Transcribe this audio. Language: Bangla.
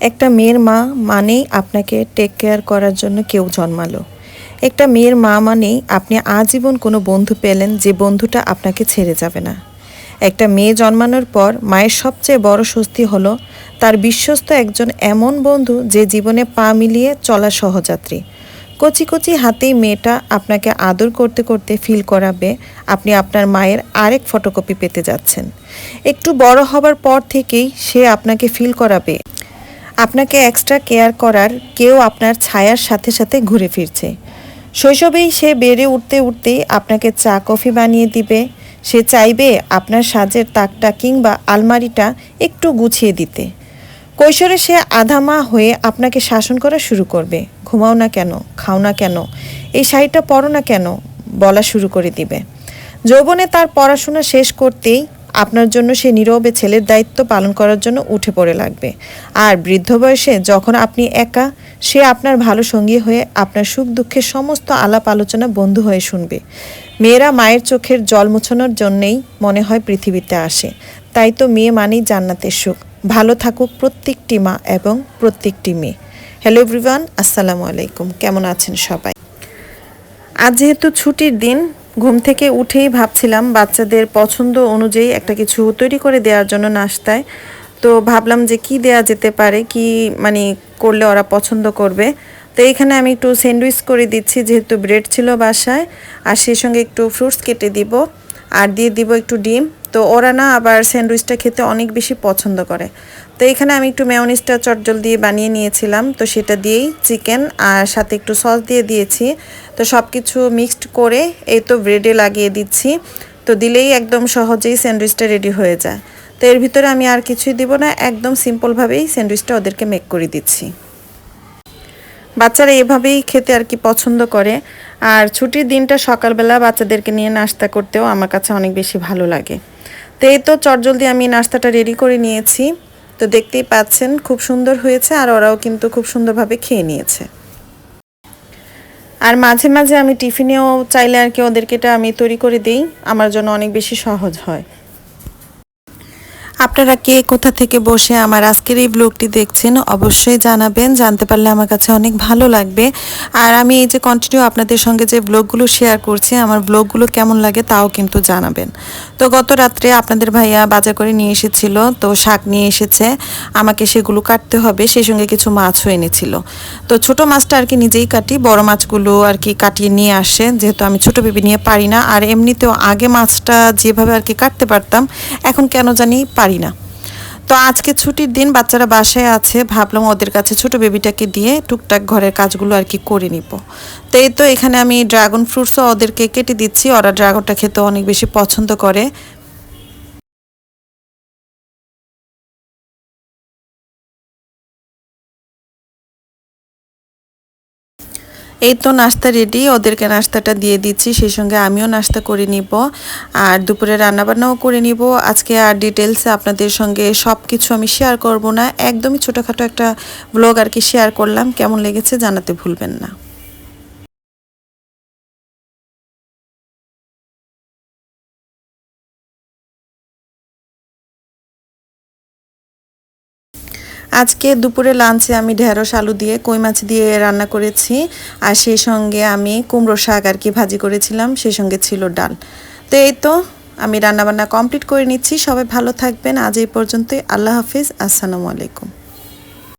একটা মেয়ের মা মানেই আপনাকে টেক কেয়ার করার জন্য কেউ জন্মালো। একটা মেয়ের মা মানেই আপনি আজীবন কোনো বন্ধু পেলেন যে বন্ধুটা আপনাকে ছেড়ে যাবে না। একটা মেয়ে জন্মানোর পর মায়ের সবচেয়ে বড় স্বস্তি হলো তার বিশ্বস্ত একজন এমন বন্ধু যে জীবনে পা মিলিয়ে চলা সহযাত্রী। কচি কচি হাতেই মেয়েটা আপনাকে আদর করতে করতে ফিল করাবে আপনি আপনার মায়ের আরেক ফটোকপি পেতে যাচ্ছেন। একটু বড় হবার পর থেকেই সে আপনাকে ফিল করাবে। আপনাকে এক্সট্রা কেয়ার করার কেউ আপনার ছায়ার সাথে সাথে ঘুরে ফিরছে। শৈশবেই সে বেড়ে উঠতে উঠতেই আপনাকে চা, কফি বানিয়ে দিবে। সে চাইবে আপনার সাজের তাকটা কিংবা আলমারিটা একটু গুছিয়ে দিতে। কৈশোরে সে আধামা হয়ে আপনাকে শাসন করা শুরু করবে। ঘুমাও না কেন? খাও না কেন? এই শাড়িটা পরো না কেন? বলা শুরু করে দিবে। যৌবনে তার পড়াশোনা শেষ করতেই আপনার জন্য সে নীরবে ছেলের দায়িত্ব পালন করার জন্য উঠে পড়ে লাগবে। আর বৃদ্ধ বয়সে যখন আপনি একা, সে আপনার ভালো সঙ্গী হয়ে আপনার সুখ দুঃখের সমস্ত আলাপ আলোচনা বন্ধু হয়ে শুনবে। মেয়েরা মায়ের চোখের জল মোছানোর জন্যেই মনে হয় পৃথিবীতে আসে। তাই তো মেয়ে মানেই জান্নাতের সুখ। ভালো থাকুক প্রত্যেকটি মা এবং প্রত্যেকটি মেয়ে। হ্যালো এভরিওয়ান, আসসালামু আলাইকুম। কেমন আছেন সবাই? আজ যেহেতু ছুটির দিন ঘুম থেকে উঠেই ভাবছিলাম বাচ্চাদের পছন্দ অনুযায়ী একটা কিছু তৈরি করে দেওয়ার জন্য নাস্তায়। তো ভাবলাম যে কি দেয়া যেতে পারে, কি মানে করলে ওরা পছন্দ করবে। তো এখানে আমি একটু স্যান্ডউইচ করে দিচ্ছি, যেহেতু ব্রেড ছিল বাসায়। আর সেই সঙ্গে একটু ফ্রুটস কেটে দিব, আর দিয়ে দিব একটু ডিম। তো ওরা না আবার স্যান্ডউইচটা খেতে অনেক বেশি পছন্দ করে। তো এখানে আমি একটু মেয়নিজটা চটজল দিয়ে বানিয়ে নিয়েছিলাম। তো সেটা দিয়েই চিকেন আর সাথে একটু সস দিয়ে দিয়েছি। তো সব কিছু মিক্সড করে এই তো ব্রেডে লাগিয়ে দিচ্ছি। তো দিলেই একদম সহজেই স্যান্ডউইচটা রেডি হয়ে যায়। তো এর ভিতরে আমি আর কিছুই দিব না, একদম সিম্পলভাবেই স্যান্ডউইচটা ওদেরকে মেক করে দিচ্ছি। বাচ্চারা এভাবেই খেতে আর কি পছন্দ করে। আর ছুটির দিনটা সকালবেলা বাচ্চাদেরকে নিয়ে নাস্তা করতেও আমার কাছে অনেক বেশি ভালো লাগে। তো এই তো চটজলদি আমি নাস্তাটা রেডি করে নিয়েছি। তো দেখতেই পাচ্ছেন, খুব সুন্দর হয়েছে আর ওরাও কিন্তু খুব সুন্দরভাবে খেয়ে নিয়েছে। আর মাঝে মাঝে আমি টিফিনেও চাইলে আর কি ওদেরকে এটা আমি তৈরি করে দিই, আমার জন্য অনেক বেশি সহজ হয়। আপনারা কে কোথা থেকে বসে আমার আজকের এই ব্লগটি দেখছেন, অবশ্যই জানাবেন, জানতে পারলে আমার কাছে অনেক ভালো লাগবে। আর আমি এই যে কন্টিনিউ আপনাদের সঙ্গে যে ব্লগগুলো শেয়ার করছি, আমার ব্লগগুলো কেমন লাগে তাও কিন্তু জানাবেন। তো গত রাত্রে আপনাদের ভাইয়া বাজার করে নিয়ে এসেছিল, তো শাক নিয়ে এসেছে, আমাকে সেগুলো কাটতে হবে, সেই সঙ্গে কিছু মাছও এনেছিল। তো ছোট মাছটা আর কি নিজেই কাটি, বড় মাছগুলো আর কি কাটিয়ে নিয়ে আসে, যেহেতু আমি ছোট বেবি নিয়ে পারি না। আর এমনিতেও আগে মাছটা যেভাবে আর কি কাটতে পারতাম, এখন কেন জানি পারি না। তো আজকে ছুটির দিন বাচ্চারা বাসায় আছে, ভাবলাম ওদের কাছে ছোট বেবিটাকে দিয়ে টুকটাক ঘরের কাজগুলো আর কি করে নিব। তো এই তো এখানে আমি ড্রাগন ফ্রুটসও ওদেরকে কেটে দিচ্ছি, ওরা ড্রাগনটা খেতে অনেক বেশি পছন্দ করে। এই তো নাস্তা রেডি ওদেরকে নাস্তাটা দিয়ে দিচ্ছি, সেই সঙ্গে আমিও নাস্তা করে নিব, আর দুপুরে রান্নাবান্নাও করে নিব। আজকে আর ডিটেলসে আপনাদের সঙ্গে সব কিছু আমি শেয়ার করব না, একদমই ছোটোখাটো একটা ব্লগ আর কি শেয়ার করলাম, কেমন লেগেছে জানাতে ভুলবেন না। আজকে দুপুরে লাঞ্চে আমি ঢেঁড়স, আলু দিয়ে, কই মাছ দিয়ে রান্না করেছি। আর সেই সঙ্গে আমি কুমড়ো শাক আর কি ভাজি করেছিলাম, সেই সঙ্গে ছিল ডাল। তো এই তো, আমি রান্নাবান্না কমপ্লিট করে নিচ্ছি। সবাই ভালো থাকবেন। আজ এই পর্যন্তই। আল্লাহ হাফিজ। আসসালামু আলাইকুম।